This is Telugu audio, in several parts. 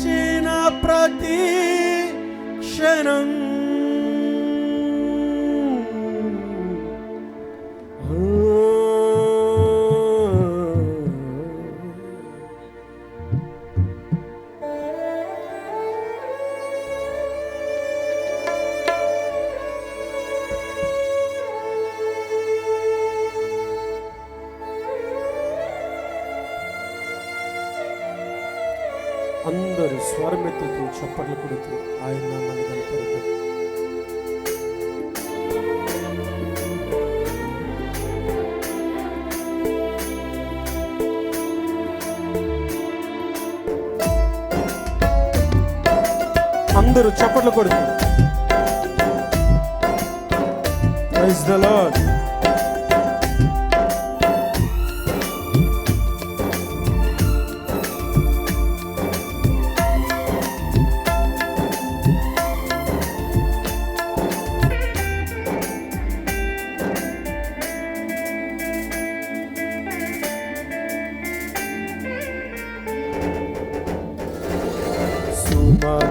స్తుతించిన ప్రతి క్షణం. అందరు స్వరమెత్తుతూ చప్పట్లు కొడుతూ ఆయన నామాన్ని కనపడతారు అందరూ చప్పట్లు కొడుతూ. ప్రైజ్ ద లార్డ్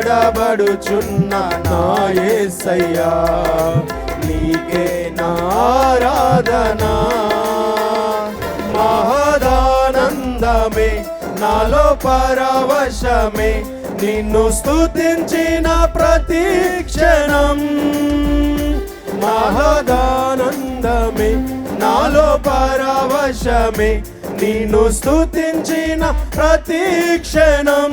కొనియాడబడుచున్న నాయసయ్యా నీకే నారాధనా మహదానందమే నాలో పరవశమే నిన్ను స్తుతించిన ప్రతి క్షణం. మహదానందమే నాలో పరవశమే నిన్ను స్తుతించిన ప్రతి క్షణం.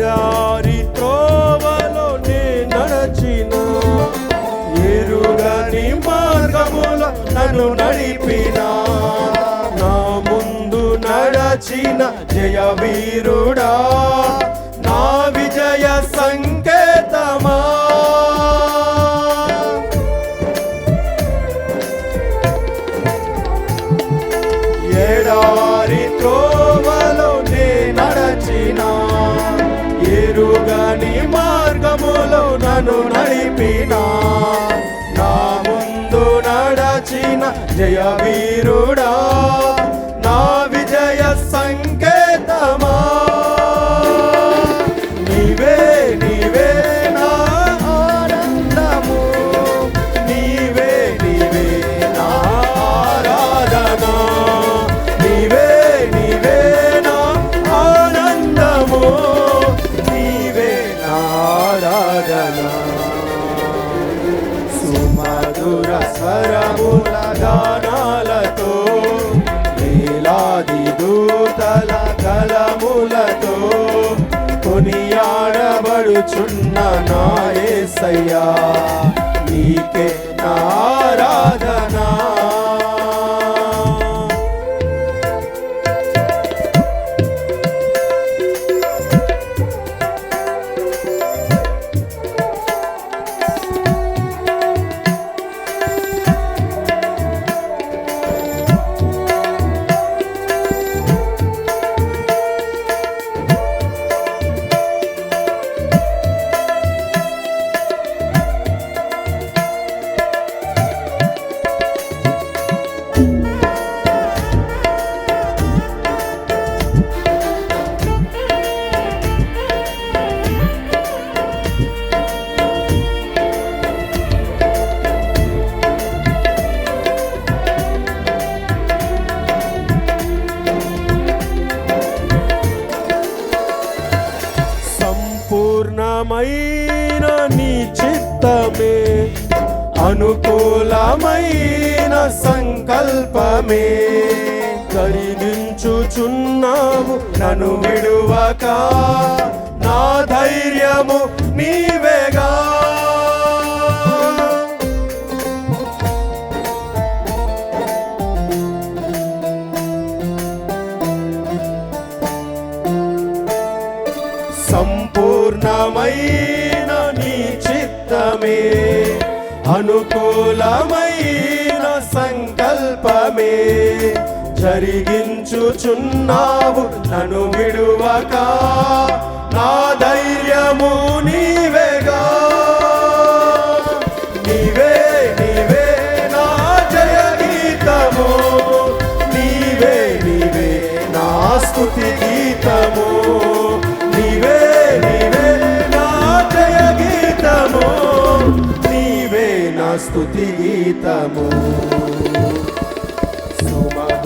ఎడారి త్రోవలో నే నడచిన ఎరుగని మార్గముల నన్ను నడిపిన. నా ముందు నడచిన జయ జయ వీరుడా కొనియాడబడుచున్న నాయసయ్యా సంకల్పమే కరిగించుచున్నాము. నన్ను విడువక నా ధైర్యము నీవేగా. సంపూర్ణమైన నీ చిత్తమే అనుకూలమైన సంకల్పమే జరిగించుచున్నావు నన్ను విడువక. నా ధైర్యము నీవేగా. నీవే నీవే నా జయ గీతము నీవే నీవే నా గీతము. నీవే నీవే నా జయ గీతము నీవే నా స్థుతి గీతము.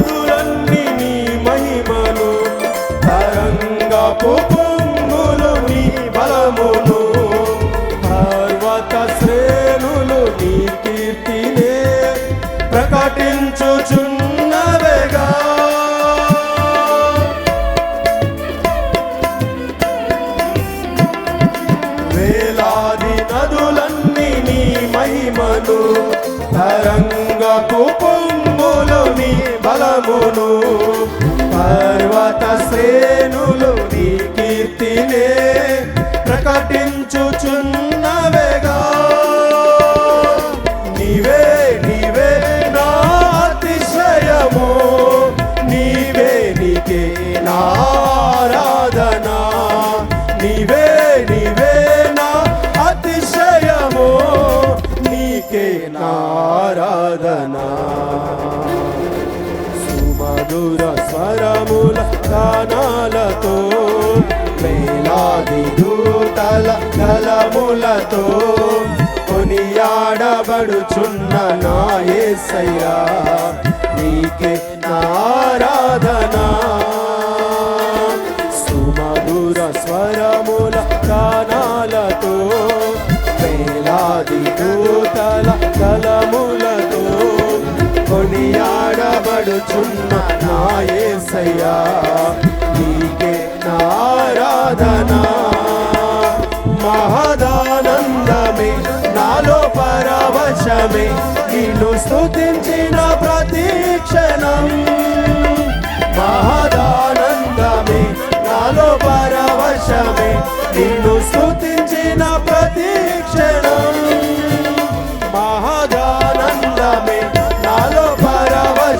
వేలాది నదులన్నీ నీ మహిమను తరంగపు పొంగులు నీ బలమును పర్వత శ్రేణులు నీ కీర్తినే ప్రకటించుచున్నవేగా. వేలాది నదులన్నీ నీ మహిమను తరంగపు శ్రేణులు నీ కీర్తినే ప్రకటించుచున్నా మధుర స్వరముల గానాలతో వేలాది దూతల కలములతో కొనియాడబడుచున్న నాయసయ్యా నీకే నారాధన సుమధుర స్వరముల గానాలతో వేలాది దూతల కొనియాడబడుచున్న నాయసయ్యా నీకే నారాధనా. మహదానందమే నాలో పరవశమే నిన్ను స్థుతించిన ప్రతీక్షణం మహదానందమే నాలో పరవశమే నిన్ను స్థుతించిన ప్రతీక్షణం మహదానందమే